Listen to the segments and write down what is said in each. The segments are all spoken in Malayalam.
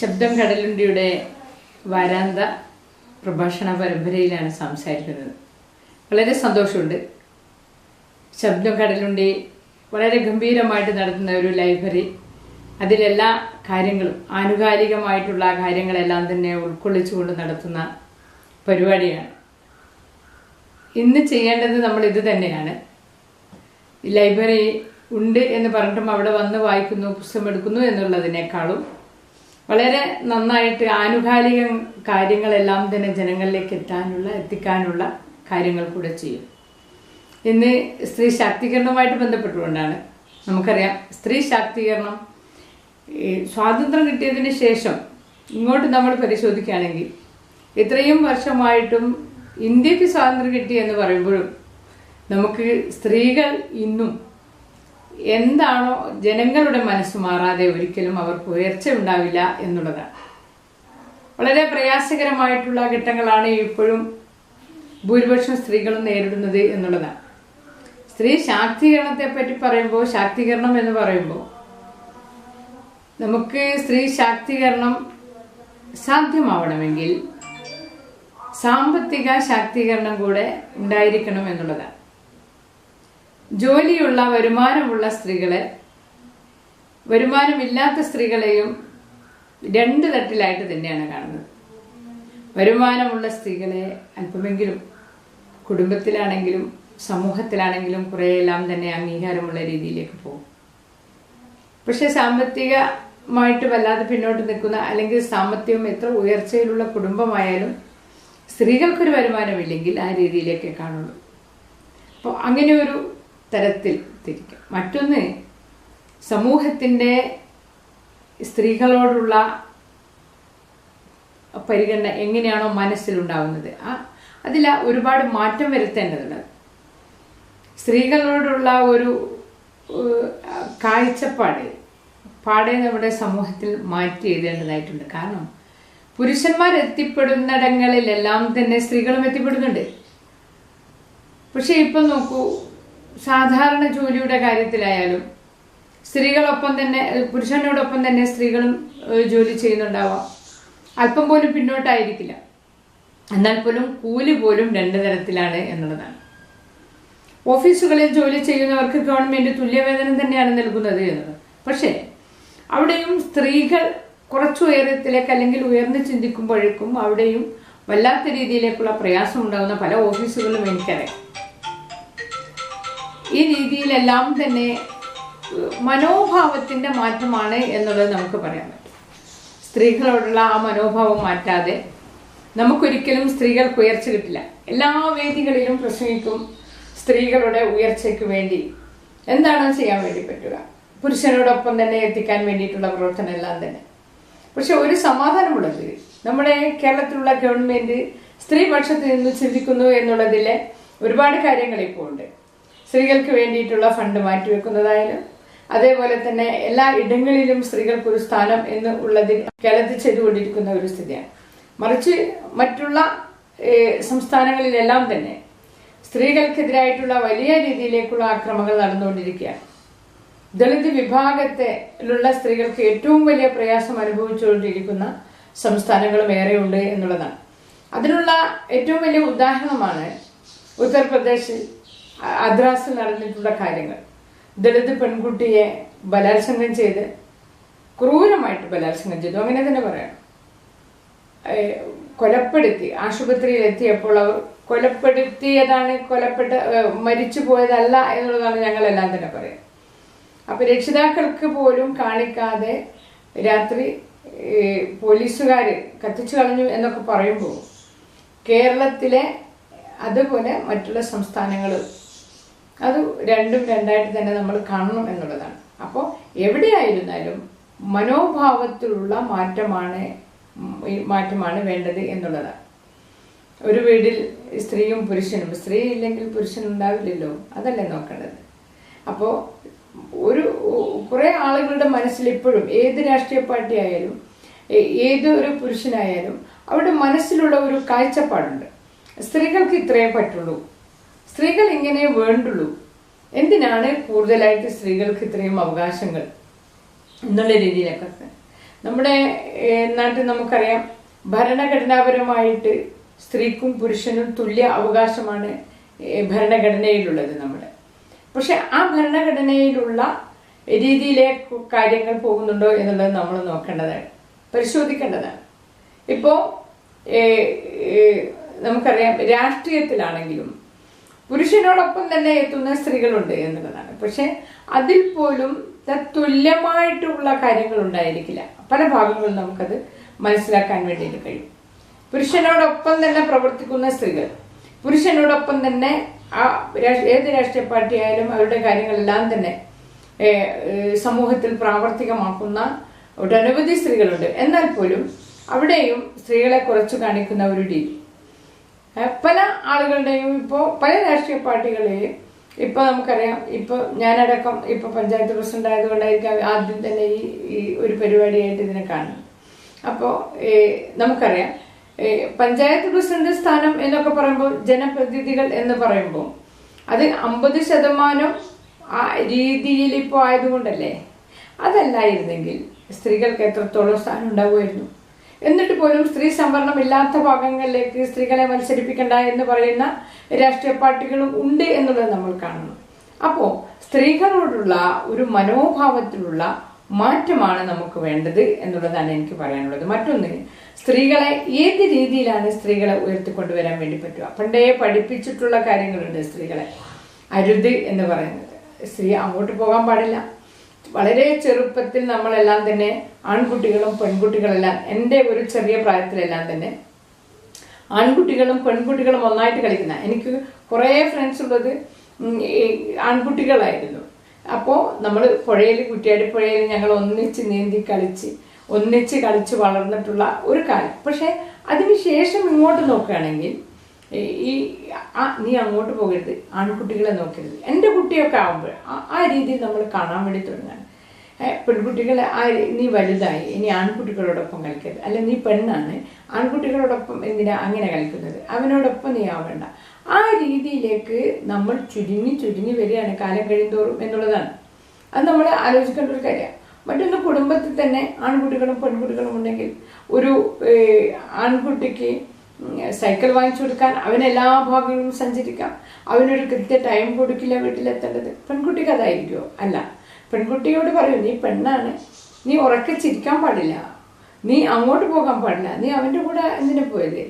ശബ്ദം കടലുണ്ടിയുടെ വാരാന്ത പ്രഭാഷണ പരമ്പരയിലാണ് സംസാരിക്കുന്നത്. വളരെ സന്തോഷമുണ്ട്. ശബ്ദം കടലുണ്ടി വളരെ ഗംഭീരമായിട്ട് നടത്തുന്ന ഒരു ലൈബ്രറി. അതിലെല്ലാ കാര്യങ്ങളും ആനുകാലികമായിട്ടുള്ള കാര്യങ്ങളെല്ലാം തന്നെ ഉൾക്കൊള്ളിച്ചുകൊണ്ട് നടത്തുന്ന പരിപാടിയാണ്. ഇന്ന് ചെയ്യേണ്ടത് നമ്മൾ ഇത് തന്നെയാണ്. ലൈബ്രറി ഉണ്ട് എന്ന് പറഞ്ഞിട്ടും അവിടെ വന്ന് വായിക്കുന്നു പുസ്തകം എടുക്കുന്നു എന്നുള്ളതിനേക്കാളും വളരെ നന്നായിട്ട് ആനുകാലിക കാര്യങ്ങളെല്ലാം തന്നെ ജനങ്ങളിലേക്ക് എത്താനുള്ള എത്തിക്കാനുള്ള കാര്യങ്ങൾ കൂടെ ചെയ്യും. ഇന്ന് സ്ത്രീ ശാക്തീകരണവുമായിട്ട് ബന്ധപ്പെട്ടുകൊണ്ടാണ് നമുക്കറിയാം സ്ത്രീ ശാക്തീകരണം സ്വാതന്ത്ര്യം കിട്ടിയതിന് ശേഷം ഇങ്ങോട്ട് നമ്മൾ പരിശോധിക്കുകയാണെങ്കിൽ ഇത്രയും വർഷമായിട്ടും ഇന്ത്യയ്ക്ക് സ്വാതന്ത്ര്യം കിട്ടി എന്ന് പറയുമ്പോഴും നമുക്ക് സ്ത്രീകൾ ഇന്നും എന്താണോ ജനങ്ങളുടെ മനസ്സ് മാറാതെ ഒരിക്കലും അവർക്ക് ഉയർച്ച ഉണ്ടാവില്ല എന്നുള്ളതാണ് വളരെ പ്രയാസകരമായിട്ടുള്ള ഘട്ടങ്ങളാണ് ഇപ്പോഴും ഭൂരിപക്ഷം സ്ത്രീകളും നേരിടുന്നത് എന്നുള്ളതാണ് സ്ത്രീ ശാക്തീകരണത്തെ പറ്റി പറയുമ്പോൾ ശാക്തീകരണം എന്ന് പറയുമ്പോൾ നമുക്ക് സ്ത്രീ ശാക്തീകരണം സാധ്യമാവണമെങ്കിൽ സാമ്പത്തിക ശാക്തീകരണം കൂടെ ഉണ്ടായിരിക്കണം എന്നുള്ളതാണ് ജോലിയുള്ള വരുമാനമുള്ള സ്ത്രീകളെ വരുമാനമില്ലാത്ത സ്ത്രീകളെയും രണ്ട് തട്ടിലായിട്ട് തന്നെയാണ് കാണുന്നത്. വരുമാനമുള്ള സ്ത്രീകളെ അല്പമെങ്കിലും കുടുംബത്തിലാണെങ്കിലും സമൂഹത്തിലാണെങ്കിലും കുറേയെല്ലാം തന്നെ അംഗീകാരമുള്ള രീതിയിലേക്ക് പോകും. പക്ഷെ സാമ്പത്തികമായിട്ട് വല്ലാതെ പിന്നോട്ട് നിൽക്കുന്ന അല്ലെങ്കിൽ സാമ്പത്തികം എത്ര ഉയർച്ചയിലുള്ള കുടുംബമായാലും സ്ത്രീകൾക്കൊരു വരുമാനമില്ലെങ്കിൽ ആ രീതിയിലേക്കേ കാണുള്ളൂ. അപ്പോൾ അങ്ങനെ ഒരു തരത്തിൽ തിരിക്കും. മറ്റൊന്ന് സമൂഹത്തിന്റെ സ്ത്രീകളോടുള്ള പരിഗണന എങ്ങനെയാണോ മനസ്സിലുണ്ടാവുന്നത്. ആ അതിൽ ഒരുപാട് മാറ്റം വരുത്തേണ്ടതുണ്ട്. സ്ത്രീകളോടുള്ള ഒരു കാഴ്ചപ്പാട് പാടെ നമ്മുടെ സമൂഹത്തിൽ മാറ്റി എഴുതേണ്ടതായിട്ടുണ്ട്. കാരണം പുരുഷന്മാർ എത്തിപ്പെടുന്നിടങ്ങളിലെല്ലാം തന്നെ സ്ത്രീകളും എത്തിപ്പെടുന്നുണ്ട്. പക്ഷെ ഇപ്പം നോക്കൂ സാധാരണ ജോലിയുടെ കാര്യത്തിലായാലും സ്ത്രീകളൊപ്പം തന്നെ പുരുഷനോടൊപ്പം തന്നെ സ്ത്രീകളും ജോലി ചെയ്യുന്നുണ്ടാവാം. അല്പം പോലും പിന്നോട്ടായിരിക്കില്ല. എന്നാൽ പോലും കൂലി പോലും രണ്ട് തരത്തിലാണ് എന്നുള്ളതാണ്. ഓഫീസുകളിൽ ജോലി ചെയ്യുന്നവർക്ക് ഗവൺമെന്റ് തുല്യവേതനം തന്നെയാണ് നൽകുന്നത് എന്നത്. പക്ഷേ അവിടെയും സ്ത്രീകൾ കുറച്ചു ഉയരത്തിലേക്ക് അല്ലെങ്കിൽ ഉയർന്ന് ചിന്തിക്കുമ്പോഴേക്കും അവിടെയും വല്ലാത്ത രീതിയിലേക്കുള്ള പ്രയാസം ഉണ്ടാകുന്ന പല ഓഫീസുകളും എനിക്കറിയാം. ഈ രീതിയിലെല്ലാം തന്നെ മനോഭാവത്തിന്റെ മാറ്റമാണ് എന്നുള്ളത് നമുക്ക് പറയാൻ പറ്റും. സ്ത്രീകളോടുള്ള ആ മനോഭാവം മാറ്റാതെ നമുക്കൊരിക്കലും സ്ത്രീകൾക്ക് ഉയർച്ച കിട്ടില്ല. എല്ലാ വേദികളിലും പ്രസംഗിക്കും സ്ത്രീകളുടെ ഉയർച്ചയ്ക്ക് വേണ്ടി എന്താണ് ചെയ്യാൻ വേണ്ടി പറ്റുക? പുരുഷനോടൊപ്പം തന്നെ എത്തിക്കാൻ വേണ്ടിയിട്ടുള്ള പ്രവർത്തനം എല്ലാം തന്നെ. പക്ഷെ ഒരു സമാധാനമുള്ളത് നമ്മുടെ കേരളത്തിലുള്ള ഗവൺമെന്റ് സ്ത്രീപക്ഷത്തിൽ നിന്ന് ചിന്തിക്കുന്നു എന്നുള്ളതിലെ ഒരുപാട് കാര്യങ്ങൾ ഇപ്പോൾ ഉണ്ട്. സ്ത്രീകൾക്ക് വേണ്ടിയിട്ടുള്ള ഫണ്ട് മാറ്റിവെക്കുന്നതായാലും അതേപോലെ തന്നെ എല്ലാ ഇടങ്ങളിലും സ്ത്രീകൾക്ക് ഒരു സ്ഥാനം എന്ന് ഉള്ളതിൽ കേരളത്തിൽ ചെയ്തുകൊണ്ടിരിക്കുന്ന ഒരു സ്ഥിതിയാണ്. മറിച്ച് മറ്റുള്ള സംസ്ഥാനങ്ങളിലെല്ലാം തന്നെ സ്ത്രീകൾക്കെതിരായിട്ടുള്ള വലിയ രീതിയിലേക്കുള്ള ആക്രമങ്ങൾ നടന്നുകൊണ്ടിരിക്കുകയാണ്. ദളിത് വിഭാഗത്തിലുള്ള സ്ത്രീകൾക്ക് ഏറ്റവും വലിയ പ്രയാസം അനുഭവിച്ചുകൊണ്ടിരിക്കുന്ന സംസ്ഥാനങ്ങളും ഏറെയുണ്ട് എന്നുള്ളതാണ്. അതിനുള്ള ഏറ്റവും വലിയ ഉദാഹരണമാണ് ഉത്തർപ്രദേശിൽ അദ്രാസിൽ നടന്നിട്ടുള്ള കാര്യങ്ങൾ. ദളിത് പെൺകുട്ടിയെ ബലാത്സംഗം ചെയ്ത് ക്രൂരമായിട്ട് ബലാത്സംഗം ചെയ്തു. അങ്ങനെ തന്നെ പറയണം. കൊലപ്പെടുത്തി ആശുപത്രിയിൽ എത്തിയപ്പോൾ അവർ കൊലപ്പെടുത്തിയതാണ് കൊലപ്പെട്ട മരിച്ചു പോയതല്ല എന്നുള്ളതാണ് ഞങ്ങളെല്ലാം തന്നെ പറയുന്നത്. അപ്പൊ രക്ഷിതാക്കൾക്ക് പോലും കാണിക്കാതെ രാത്രി പോലീസുകാർ കത്തിച്ചു കളഞ്ഞു എന്നൊക്കെ പറയുമ്പോൾ കേരളത്തിലെ അതുപോലെ മറ്റുള്ള സംസ്ഥാനങ്ങൾ അത് രണ്ടും രണ്ടായിട്ട് തന്നെ നമ്മൾ കാണണം എന്നുള്ളതാണ്. അപ്പോൾ എവിടെയായിരുന്നാലും മനോഭാവത്തിലുള്ള മാറ്റമാണ് മാറ്റമാണ് വേണ്ടത് എന്നുള്ളതാണ്. ഒരു വീട്ടിൽ സ്ത്രീയും പുരുഷനും സ്ത്രീ ഇല്ലെങ്കിൽ പുരുഷൻ ഉണ്ടാവില്ലല്ലോ അതല്ലേ നോക്കേണ്ടത്. അപ്പോൾ ഒരു കുറെ ആളുകളുടെ മനസ്സിൽ ഇപ്പോഴും ഏത് രാഷ്ട്രീയ പാർട്ടി ആയാലും ഏത് ഒരു പുരുഷനായാലും അവരുടെ മനസ്സിലുള്ള ഒരു കാഴ്ചപ്പാടുണ്ട്. സ്ത്രീകൾക്ക് ഇത്രയേ പറ്റുള്ളൂ. സ്ത്രീകൾ ഇങ്ങനെ വേണ്ടുള്ളൂ. എന്തിനാണ് കൂടുതലായിട്ട് സ്ത്രീകൾക്ക് ഇത്രയും അവകാശങ്ങൾ എന്നുള്ള രീതിയിലൊക്കെ? നമ്മുടെ നാട്ടിൽ നമുക്കറിയാം ഭരണഘടനാപരമായിട്ട് സ്ത്രീക്കും പുരുഷനും തുല്യ അവകാശമാണ് ഭരണഘടനയിലുള്ളത് നമ്മുടെ. പക്ഷെ ആ ഭരണഘടനയിലുള്ള രീതിയിലെ കാര്യങ്ങൾ പോകുന്നുണ്ടോ എന്നുള്ളത് നമ്മൾ നോക്കേണ്ടതാണ്. പരിശോധിക്കേണ്ടതാണ്. ഇപ്പോൾ നമുക്കറിയാം രാഷ്ട്രീയത്തിലാണെങ്കിലും പുരുഷനോടൊപ്പം തന്നെ എത്തുന്ന സ്ത്രീകളുണ്ട് എന്നുള്ളതാണ്. പക്ഷെ അതിൽ പോലും തുല്യമായിട്ടുള്ള കാര്യങ്ങൾ ഉണ്ടായിരിക്കില്ല പല ഭാഗങ്ങളും നമുക്കത് മനസ്സിലാക്കാൻ വേണ്ടിയിട്ട് കഴിയും. പുരുഷനോടൊപ്പം തന്നെ പ്രവർത്തിക്കുന്ന സ്ത്രീകൾ പുരുഷനോടൊപ്പം തന്നെ ആ ഏത് രാഷ്ട്രീയ പാർട്ടി ആയാലും അവരുടെ കാര്യങ്ങളെല്ലാം തന്നെ സമൂഹത്തിൽ പ്രാവർത്തികമാക്കുന്ന ഒട്ടനവധി സ്ത്രീകളുണ്ട്. എന്നാൽ പോലും അവിടെയും സ്ത്രീകളെ കുറച്ച് കാണിക്കുന്ന ഒരു രീതി. പല ആളുകളുടെയും ഇപ്പോൾ പല രാഷ്ട്രീയ പാർട്ടികളെയും ഇപ്പൊ നമുക്കറിയാം ഇപ്പൊ ഞാനടക്കം ഇപ്പൊ പഞ്ചായത്ത് പ്രസിഡന്റ് ആയതുകൊണ്ടായിരിക്കും ആദ്യം തന്നെ ഈ ഈ ഒരു പരിപാടിയായിട്ട് ഇതിനെ കാണുന്നത്. അപ്പോൾ നമുക്കറിയാം പഞ്ചായത്ത് പ്രസിഡന്റ് സ്ഥാനം എന്നൊക്കെ പറയുമ്പോൾ ജനപ്രതിനിധികൾ എന്ന് പറയുമ്പോൾ അത് അമ്പത് ശതമാനം രീതിയിൽ ഇപ്പോൾ ആയതുകൊണ്ടല്ലേ? അതല്ലായിരുന്നെങ്കിൽ സ്ത്രീകൾക്ക് എത്രത്തോളം സ്ഥാനം ഉണ്ടാവുമായിരുന്നു? എന്നിട്ട് പോലും സ്ത്രീ സംവരണം ഇല്ലാത്ത ഭാഗങ്ങളിലേക്ക് സ്ത്രീകളെ മത്സരിപ്പിക്കണ്ട എന്ന് പറയുന്ന രാഷ്ട്രീയ പാർട്ടികളും ഉണ്ട് എന്നുള്ളത് നമ്മൾ കാണുന്നു. അപ്പോൾ സ്ത്രീകളോടുള്ള ഒരു മനോഭാവത്തിലുള്ള മാറ്റമാണ് നമുക്ക് വേണ്ടത് എന്നുള്ളതാണ് എനിക്ക് പറയാനുള്ളത്. മറ്റൊന്ന് സ്ത്രീകളെ ഏത് രീതിയിലാണ് സ്ത്രീകളെ ഉയർത്തിക്കൊണ്ടുവരാൻ വേണ്ടി പറ്റുക? പണ്ടേ പഠിപ്പിച്ചിട്ടുള്ള കാര്യങ്ങളുണ്ട് സ്ത്രീകളെ. അരുത് എന്ന് പറയുന്നത്. സ്ത്രീ അങ്ങോട്ട് പോകാൻ പാടില്ല. വളരെ ചെറുപ്പത്തിൽ നമ്മളെല്ലാം തന്നെ ആൺകുട്ടികളും പെൺകുട്ടികളെല്ലാം എന്റെ ഒരു ചെറിയ പ്രായത്തിലെല്ലാം തന്നെ ആൺകുട്ടികളും പെൺകുട്ടികളും ഒന്നായിട്ട് കളിക്കുന്ന എനിക്ക് കുറേ ഫ്രണ്ട്സ് ഉള്ളത് ആൺകുട്ടികളായിരുന്നു. അപ്പോൾ നമ്മൾ പുഴയിൽ കുറ്റിയാടി പുഴയിൽ ഞങ്ങൾ ഒന്നിച്ച് നീന്തി കളിച്ച് ഒന്നിച്ച് കളിച്ച് വളർന്നിട്ടുള്ള ഒരു കാലം. പക്ഷേ അതിനുശേഷം ഇങ്ങോട്ട് നോക്കുകയാണെങ്കിൽ ഈ- നീ അങ്ങോട്ട് പോകരുത്. ആൺകുട്ടികളെ നോക്കരുത്. എന്റെ കുട്ടിയൊക്കെ ആകുമ്പോൾ ആ- രീതിയിൽ നമ്മൾ കാണാൻ വേണ്ടി തുടങ്ങാൻ പെൺകുട്ടികളെ ആ നീ വലുതായി ഇനി ആൺകുട്ടികളോടൊപ്പം കളിക്കരുത്. അല്ല നീ പെണ്ണാണ് ആൺകുട്ടികളോടൊപ്പം എന്തിനാ അങ്ങനെ കളിക്കുന്നത്? അവനോടൊപ്പം നീ ആവേണ്ട. ആ രീതിയിലേക്ക് നമ്മൾ ചുരുങ്ങി ചുരുങ്ങി വരികയാണ് കാലം കഴിയുന്തോറും എന്നുള്ളതാണ്. അത് നമ്മൾ ആലോചിക്കേണ്ട ഒരു കാര്യമാണ്. മറ്റൊന്ന് കുടുംബത്തിൽ തന്നെ ആൺകുട്ടികളും പെൺകുട്ടികളും ഉണ്ടെങ്കിൽ ഒരു ആൺകുട്ടിക്ക് സൈക്കിൾ വാങ്ങിച്ചു കൊടുക്കാൻ അവൻ എല്ലാ ഭാഗങ്ങളും സഞ്ചരിക്കാം. അവനൊരു കൃത്യ ടൈം കൊടുക്കില്ല വീട്ടിലെത്തേണ്ടത്. പെൺകുട്ടിക്ക് അതായിരിക്കുമോ അല്ല. പെൺകുട്ടിയോട് പറയും നീ പെണ്ണാണ്. നീ ഉറക്കെ ചിരിക്കാൻ പാടില്ല. നീ അങ്ങോട്ട് പോകാൻ പാടില്ല. നീ അവന്റെ കൂടെ എന്തിനു പോയത്?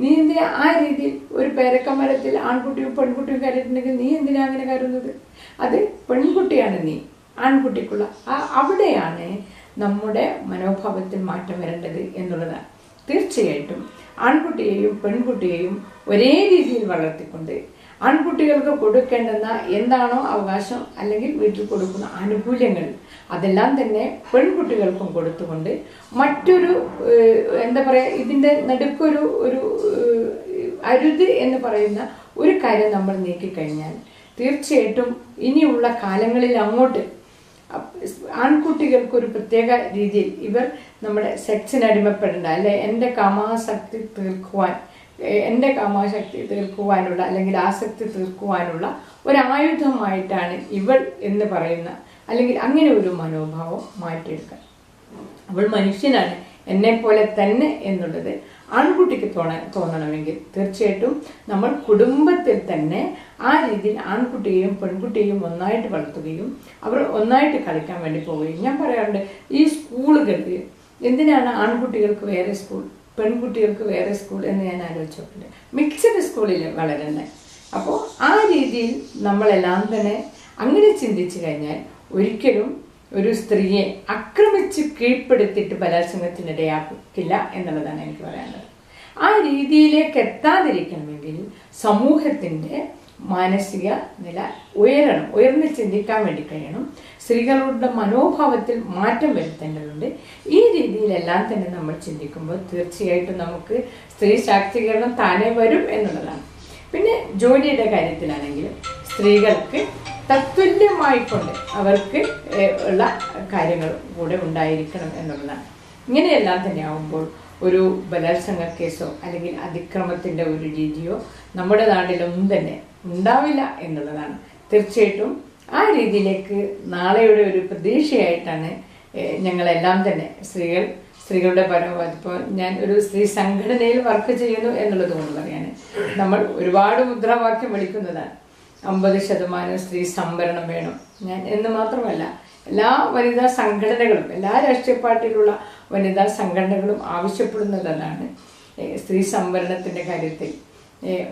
നീ എന്തിനാ ആ രീതിയിൽ ഒരു പേരക്കമരത്തിൽ ആൺകുട്ടിയും പെൺകുട്ടിയും കയറിയിട്ടുണ്ടെങ്കിൽ നീ എന്തിനാ അങ്ങനെ കയറുന്നത്? അത് പെൺകുട്ടിയാണ് നീ. ആൺകുട്ടിക്കുള്ള. ആ അവിടെയാണ് നമ്മുടെ മനോഭാവത്തിൽ മാറ്റം വരേണ്ടത് എന്നുള്ളതാണ് തീർച്ചയായിട്ടും ആൺകുട്ടിയെയും പെൺകുട്ടിയെയും ഒരേ രീതിയിൽ വളർത്തിക്കൊണ്ട് ആൺകുട്ടികൾക്ക് കൊടുക്കേണ്ടുന്ന എന്താണോ അവകാശം അല്ലെങ്കിൽ വീട്ടിൽ കൊടുക്കുന്ന ആനുകൂല്യങ്ങൾ അതെല്ലാം തന്നെ പെൺകുട്ടികൾക്കും കൊടുത്തുകൊണ്ട് മറ്റൊരു എന്താ പറയുക ഇതിന്റെ നടുക്കൊരു ഒരു അരുത് എന്ന് പറയുന്ന ഒരു കാര്യം നമ്മൾ നീക്കിക്കഴിഞ്ഞാൽ തീർച്ചയായിട്ടും ഇനിയുള്ള കാലങ്ങളിൽ അങ്ങോട്ട് ആൺകുട്ടികൾക്കൊരു പ്രത്യേക രീതിയിൽ ഇവർ നമ്മുടെ സെക്സിന് അടിമപ്പെടേണ്ട അല്ലെ? എന്റെ കാമാസക്തി തീർക്കുവാൻ എന്റെ കാമാശക്തി തീർക്കുവാനുള്ള അല്ലെങ്കിൽ ആസക്തി തീർക്കുവാനുള്ള ഒരായുധമായിട്ടാണ് ഇവൾ എന്ന് പറയുന്ന അല്ലെങ്കിൽ അങ്ങനെ ഒരു മനോഭാവം മാറ്റിയെടുക്കാൻ. അവൾ മനുഷ്യനാണ് എന്നെ പോലെ തന്നെ എന്നുള്ളത് ആൺകുട്ടിക്ക് തോണ തോന്നണമെങ്കിൽ തീർച്ചയായിട്ടും നമ്മൾ കുടുംബത്തിൽ തന്നെ ആ രീതിയിൽ ആൺകുട്ടിയെയും പെൺകുട്ടിയെയും ഒന്നായിട്ട് വളർത്തുകയും അവർ ഒന്നായിട്ട് കളിക്കാൻ വേണ്ടി പോവുകയും ഞാൻ പറയാറുണ്ട് ഈ സ്കൂളുകളിൽ എന്തിനാണ് ആൺകുട്ടികൾക്ക് വേറെ സ്കൂൾ പെൺകുട്ടികൾക്ക് വേറെ സ്കൂൾ എന്ന് ഞാൻ ആലോചിച്ചിട്ടുണ്ട് മിക്സഡ് സ്കൂളിൽ വളരുന്നത് അപ്പോൾ ആ രീതിയിൽ നമ്മളെല്ലാം തന്നെ അങ്ങനെ ചിന്തിച്ചു കഴിഞ്ഞാൽ ഒരിക്കലും ഒരു സ്ത്രീയെ ആക്രമിച്ച് കീഴ്പ്പെടുത്തിയിട്ട് ബലാത്സംഗത്തിനിടയാക്കില്ല എന്നുള്ളതാണ് എനിക്ക് പറയാനുള്ളത്. ആ രീതിയിലേക്ക് എത്താതിരിക്കണമെങ്കിൽ സമൂഹത്തിന്റെ മാനസിക നില ഉയരണം ഉയർന്ന് ചിന്തിക്കാൻ വേണ്ടി കഴിയണം. സ്ത്രീകളുടെ മനോഭാവത്തിൽ മാറ്റം വരുത്തേണ്ടതുണ്ട്. ഈ രീതിയിലെല്ലാം തന്നെ നമ്മൾ ചിന്തിക്കുമ്പോൾ തീർച്ചയായിട്ടും നമുക്ക് സ്ത്രീ ശാക്തീകരണം താനേ വരും എന്നുള്ളതാണ്. പിന്നെ ജോലിയുടെ കാര്യത്തിലാണെങ്കിലും സ്ത്രീകൾക്ക് തത്തുല്യമായിക്കൊണ്ട് അവർക്ക് ഉള്ള കാര്യങ്ങൾ കൂടെ ഉണ്ടായിരിക്കണം എന്നുള്ളതാണ്. ഇങ്ങനെയെല്ലാം തന്നെ ആവുമ്പോൾ ഒരു ബലാത്സംഗ കേസോ അല്ലെങ്കിൽ അതിക്രമത്തിന്റെ ഒരു രീതിയോ നമ്മുടെ നാട്ടിലൊന്നും തന്നെ ഉണ്ടാവില്ല എന്നുള്ളതാണ്. തീർച്ചയായിട്ടും ആ രീതിയിലേക്ക് നാളെയുടെ ഒരു പ്രതീക്ഷയായിട്ടാണ് ഞങ്ങളെല്ലാം തന്നെ സ്ത്രീകൾ സ്ത്രീകളുടെ പരമാവധി ഇപ്പോൾ ഞാൻ ഒരു സ്ത്രീ സംഘടനയിൽ വർക്ക് ചെയ്യുന്നു എന്നുള്ളത് കൊണ്ട് പറയാണ് നമ്മൾ ഒരുപാട് മുദ്രാവാക്യം വിളിക്കുന്നതാണ്. അമ്പത് ശതമാനം സ്ത്രീ സംവരണം വേണം. ഞാൻ എന്ന് മാത്രമല്ല എല്ലാ വനിതാ സംഘടനകളും എല്ലാ രാഷ്ട്രീയ പാർട്ടിയിലുള്ള വനിതാ സംഘടനകളും ആവശ്യപ്പെടുന്നതാണ് സ്ത്രീ സംവരണത്തിന്റെ കാര്യത്തിൽ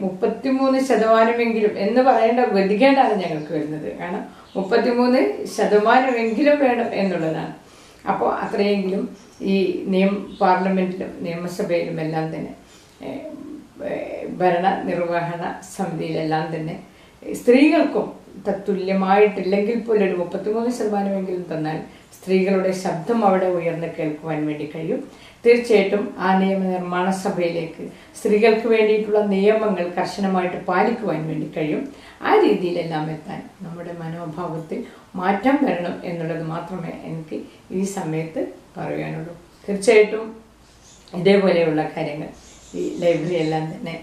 മുപ്പത്തിമൂന്ന് ശതമാനമെങ്കിലും എന്ന് പറയേണ്ട ഗതികേടാണ് ഞങ്ങൾക്ക് വരുന്നത്. കാരണം മുപ്പത്തിമൂന്ന് ശതമാനമെങ്കിലും വേണം എന്നുള്ളതാണ്. അപ്പോൾ അത്രയെങ്കിലും ഈ നിയമ പാർലമെന്റിലും നിയമസഭയിലും എല്ലാം തന്നെ ഭരണ നിർവഹണ സമിതിയിലെല്ലാം തന്നെ സ്ത്രീകൾക്കും തത്തുല്യമായിട്ടില്ലെങ്കിൽ പോലും ഒരു മുപ്പത്തിമൂന്ന് ശതമാനമെങ്കിലും തന്നാൽ സ്ത്രീകളുടെ ശബ്ദം അവിടെ ഉയർന്നു കേൾക്കുവാൻ വേണ്ടി കഴിയും. തീർച്ചയായിട്ടും ആ നിയമനിർമ്മാണ സഭയിലേക്ക് സ്ത്രീകൾക്ക് വേണ്ടിയിട്ടുള്ള നിയമങ്ങൾ കർശനമായിട്ട് പാലിക്കുവാൻ വേണ്ടി കഴിയും. ആ രീതിയിലെല്ലാം എത്താൻ നമ്മുടെ മനോഭാവത്തിൽ മാറ്റം വരണം എന്നുള്ളത് മാത്രമേ എനിക്ക് ഈ സമയത്ത് പറയാനുള്ളൂ. തീർച്ചയായിട്ടും ഇതേപോലെയുള്ള കാര്യങ്ങൾ ഈ ലൈബ്രറി എല്ലാം തന്നെ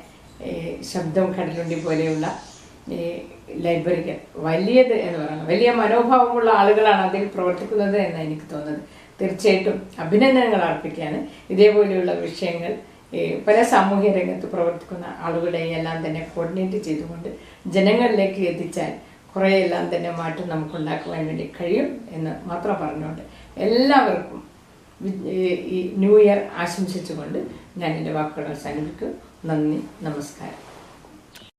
ശബ്ദം കടലുണ്ടി പോലെയുള്ള ഈ ലൈബ്രറിക്ക്. വലിയത് എന്ന് പറയുന്നത് വലിയ മനോഭാവമുള്ള ആളുകളാണ് അതിൽ പ്രവർത്തിക്കുന്നത് എന്ന് എനിക്ക് തോന്നുന്നത്. തീർച്ചയായിട്ടും അഭിനന്ദനങ്ങൾ അർപ്പിക്കുകയാണ്. ഇതേപോലെയുള്ള വിഷയങ്ങൾ പല സാമൂഹ്യ രംഗത്ത് പ്രവർത്തിക്കുന്ന ആളുകളെ എല്ലാം തന്നെ കോർഡിനേറ്റ് ചെയ്തുകൊണ്ട് ജനങ്ങളിലേക്ക് എത്തിച്ചാൽ കുറേയെല്ലാം തന്നെ മാറ്റം നമുക്കുണ്ടാക്കുവാൻ വേണ്ടി കഴിയും എന്ന് മാത്രം പറഞ്ഞുകൊണ്ട് എല്ലാവർക്കും ഈ ന്യൂ ഇയർ ആശംസിച്ചുകൊണ്ട് ഞാൻ എന്റെ വാക്കുകൾ അവസാനിപ്പിക്കും നന്ദി നമസ്കാരം.